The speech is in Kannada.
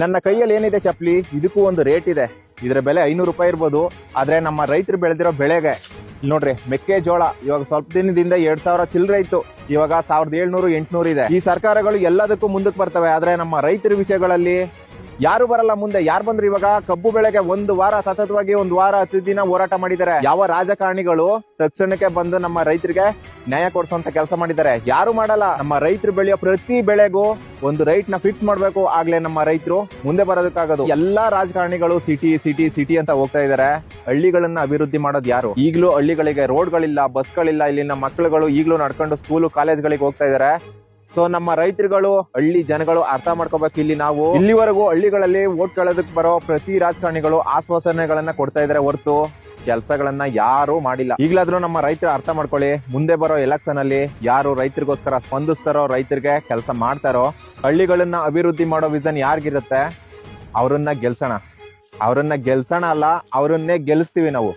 ನನ್ನ ಕೈಯಲ್ಲಿ ಏನಿದೆ ಚಪ್ಪಲಿ? ಇದಕ್ಕೂ ಒಂದು ರೇಟ್ ಇದೆ. ಇದರ ಬೆಲೆ ಐನೂರು ರೂಪಾಯಿ ಇರ್ಬೋದು. ಆದರೆ ನಮ್ಮ ರೈತರು ಬೆಳೆದಿರೋ ಬೆಳೆಗೆ, ನೋಡ್ರಿ, ಮೆಕ್ಕೆಜೋಳ, ಇವಾಗ ಸ್ವಲ್ಪ ದಿನದಿಂದ ಎರಡ್ ಸಾವಿರ ಚಿಲ್ಲರೆ ಇತ್ತು. ಇವಾಗ ಸಾವಿರದ ಏಳ್ನೂರು, ಎಂಟ್ನೂರು ಇದೆ. ಈ ಸರ್ಕಾರಗಳು ಎಲ್ಲದಕ್ಕೂ ಮುಂದಕ್ಕೆ ಬರ್ತವೆ. ಆದರೆ ನಮ್ಮ ರೈತರ ವಿಷಯಗಳಲ್ಲಿ ಯಾರು ಬರಲ್ಲ ಮುಂದೆ? ಯಾರು ಬಂದ್ರು ಇವಾಗ? ಕಬ್ಬು ಬೆಳೆಗೆ ಒಂದು ವಾರ ಸತತವಾಗಿ ಒಂದು ವಾರ ಹತ್ತು ದಿನ ಹೋರಾಟ ಮಾಡಿದ್ದಾರೆ. ಯಾವ ರಾಜಕಾರಣಿಗಳು ತಕ್ಷಣಕ್ಕೆ ಬಂದು ನಮ್ಮ ರೈತರಿಗೆ ನ್ಯಾಯ ಕೊಡಿಸುವಂತ ಕೆಲಸ ಮಾಡಿದ್ದಾರೆ? ಯಾರು ಮಾಡಲ್ಲ. ನಮ್ಮ ರೈತರು ಬೆಳೆಯೋ ಪ್ರತಿ ಬೆಳೆಗೂ ಒಂದು ರೈಟ್ನ ಫಿಕ್ಸ್ ಮಾಡ್ಬೇಕು ಆಗ್ಲೇ ನಮ್ಮ ರೈತರು ಮುಂದೆ ಬರೋದಕ್ಕಾಗೋದು. ಎಲ್ಲಾ ರಾಜಕಾರಣಿಗಳು ಸಿಟಿ ಸಿಟಿ ಸಿಟಿ ಅಂತ ಹೋಗ್ತಾ ಇದಾರೆ ಹಳ್ಳಿಗಳನ್ನ ಅಭಿವೃದ್ಧಿ ಮಾಡೋದು ಯಾರು? ಈಗಲೂ ಹಳ್ಳಿಗಳಿಗೆ ರೋಡ್ಗಳಿಲ್ಲ ಬಸ್ಗಳಿಲ್ಲ ಇಲ್ಲಿನ ಮಕ್ಕಳುಗಳು ಈಗಲೂ ನಡ್ಕೊಂಡು ಸ್ಕೂಲು ಕಾಲೇಜ್ಗಳಿಗೆ ಹೋಗ್ತಾ ಇದಾರೆ ಸೊ ನಮ್ಮ ರೈತರುಗಳು, ಹಳ್ಳಿ ಜನಗಳು ಅರ್ಥ ಮಾಡ್ಕೋಬೇಕು. ಇಲ್ಲಿ ನಾವು ಇಲ್ಲಿವರೆಗೂ ಹಳ್ಳಿಗಳಲ್ಲಿ ಓಟ್ ಕೇಳೋದಕ್ಕೆ ಬರೋ ಪ್ರತಿ ರಾಜಕಾರಣಿಗಳು ಆಶ್ವಾಸನೆಗಳನ್ನ ಕೊಡ್ತಾ ಇದಾರೆ ಹೊರತು ಕೆಲಸಗಳನ್ನ ಯಾರು ಮಾಡಿಲ್ಲ. ಈಗಲಾದ್ರೂ ನಮ್ಮ ರೈತರು ಅರ್ಥ ಮಾಡ್ಕೊಳ್ಳಿ. ಮುಂದೆ ಬರೋ ಎಲೆಕ್ಷನ್ ಅಲ್ಲಿ ಯಾರು ರೈತರಿಗೋಸ್ಕರ ಸ್ಪಂದಿಸ್ತಾರೋ, ರೈತರಿಗೆ ಕೆಲಸ ಮಾಡ್ತಾರೋ, ಹಳ್ಳಿಗಳನ್ನ ಅಭಿವೃದ್ಧಿ ಮಾಡೋ ವಿಷನ್ ಯಾರಿಗಿರುತ್ತೆ? ಅವರನ್ನ ಗೆಲ್ಸೋಣ. ಅವರನ್ನ ಗೆಲ್ಸೋಣ ಅಲ್ಲ, ಅವರನ್ನೇ ಗೆಲ್ಲಿಸ್ತೀವಿ ನಾವು.